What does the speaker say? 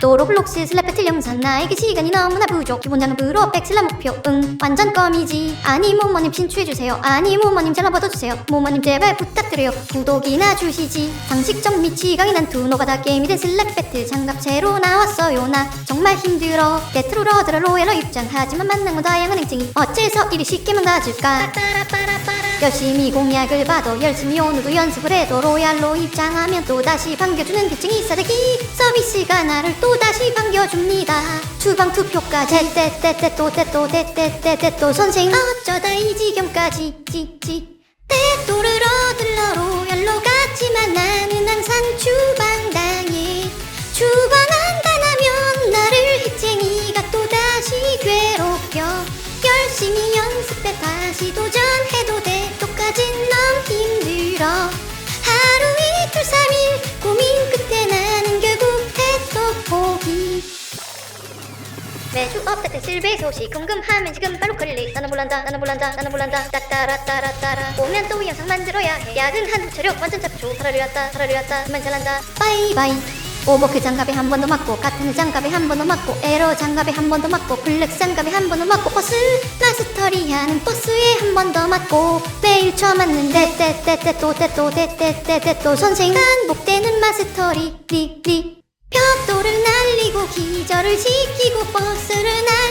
또 로블록스 슬랩 배틀 영상 나에게 시간이 너무나 부족. 기본 작업으로 백슬라 목표. 응 완전 껌이지. 아니 모모님 친추해주세요. 아니 모모님 잘라 받아주세요. 모모님 제발 부탁드려요. 구독이나 주시지. 상식적 미치 강인한 두 노가다 게임이 된 슬랩 배틀 장갑 새로 나왔어요. 나 정말 힘들어. 배틀로 러드라 로얄로 입장 하지만 만난 건 다양한 행칭이 어째서 이리 쉽게 망가질까 열심히 공약을 봐도 열심히 오늘도 연습을 해도 로얄로 입장하면 또다시 반겨주는 규칙이 있어대기. 서비스가 나를 또다시 반겨줍니다. 주방 투표까지 때때때또때또때때때또 선생 어쩌다 이 지경까지 찌찌 때또를 얻으러 로얄로 갔지만 나는 항상 주방당해. 주방 안 가나면 나를 희쟁이가 또다시 괴롭혀. 열심히 연습해 다시 도전 매주 업데이트 실베 소식 궁금하면 지금 바로 클릭. 나는 몰란다 나는 몰란다 나는 몰란다. 따따라 따라 따라. 오면 또 영상 만들어야 해. 야근 한두 차력 완전 잡초. 사라리 왔다 사라리 왔다. 그만 잘난다. 바이바이. 오버크 장갑에 한 번 더 맞고 같은 장갑에 한 번 더 맞고 에러 장갑에 한 번 더 맞고 블랙 장갑에 한 번 더 맞고 버스 마스터리 하는 버스에 한 번 더 맞고 매일 쳐맞는데 때때때 또 때또 때때 때 또 선생. 반복되는 마스터리. 리리 벽돌을 날리고 기절을 시키고 버스를 날